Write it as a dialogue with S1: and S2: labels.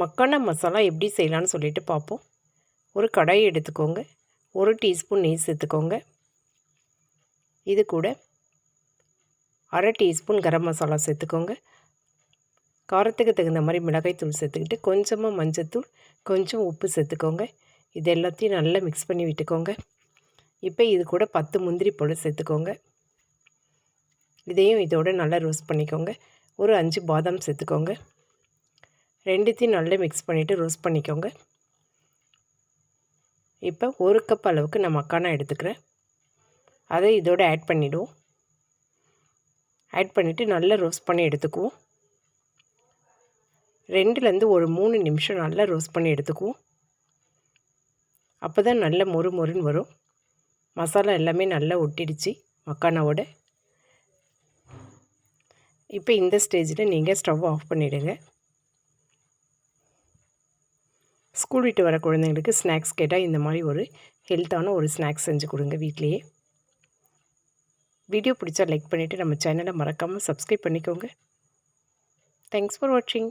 S1: மக்கானா மசாலா எப்படி செய்யலான்னு சொல்லிட்டு பார்ப்போம். ஒரு கடாயை எடுத்துக்கோங்க. ஒரு டீஸ்பூன் நெய் சேர்த்துக்கோங்க. இது கூட அரை டீஸ்பூன் கரம் மசாலா சேர்த்துக்கோங்க. காரத்துக்கு தகுந்த மாதிரி மிளகாய்த்தூள் சேர்த்துக்கிட்டு கொஞ்சமாக மஞ்சத்தூள் கொஞ்சம் உப்பு சேர்த்துக்கோங்க. இது எல்லாத்தையும் நல்லா மிக்ஸ் பண்ணி விட்டுக்கோங்க. இப்போ இது கூட பத்து முந்திரி போல் சேர்த்துக்கோங்க. இதையும் இதோடு நல்லா ரோஸ்ட் பண்ணிக்கோங்க. ஒரு அஞ்சு பாதாம் சேர்த்துக்கோங்க. ரெண்டுத்தையும் நல்லா மிக்ஸ் பண்ணிவிட்டு ரோஸ்ட் பண்ணிக்கோங்க. இப்போ ஒரு கப் அளவுக்கு நான் மக்கானா எடுத்துக்கிறேன். அதை இதோடு ஆட் பண்ணிவிடுவோம் ஆட் பண்ணிவிட்டு நல்லா ரோஸ்ட் பண்ணி எடுத்துக்குவோம். ரெண்டுலேருந்து ஒரு மூணு நிமிஷம் நல்லா ரோஸ்ட் பண்ணி எடுத்துக்குவோம். அப்போ தான் நல்ல மொறு மொறுன்னு வரும். மசாலா எல்லாமே நல்லா ஒட்டிடுச்சு மக்கானாவோட. இப்போ இந்த ஸ்டேஜில் நீங்கள் ஸ்டவ் ஆஃப் பண்ணிவிடுங்க ஸ்கூல் விட்டு வர குழந்தைங்களுக்கு ஸ்நாக்ஸ் கேட்டால் இந்த மாதிரி ஒரு ஹெல்த்தான ஒரு ஸ்நாக்ஸ் செஞ்சு கொடுங்க வீட்லேயே. வீடியோ பிடிச்சா லைக் பண்ணிவிட்டு நம்ம சேனலை மறக்காமல் சப்ஸ்கிரைப் பண்ணிக்கோங்க. தேங்க்ஸ் ஃபார் வாட்சிங்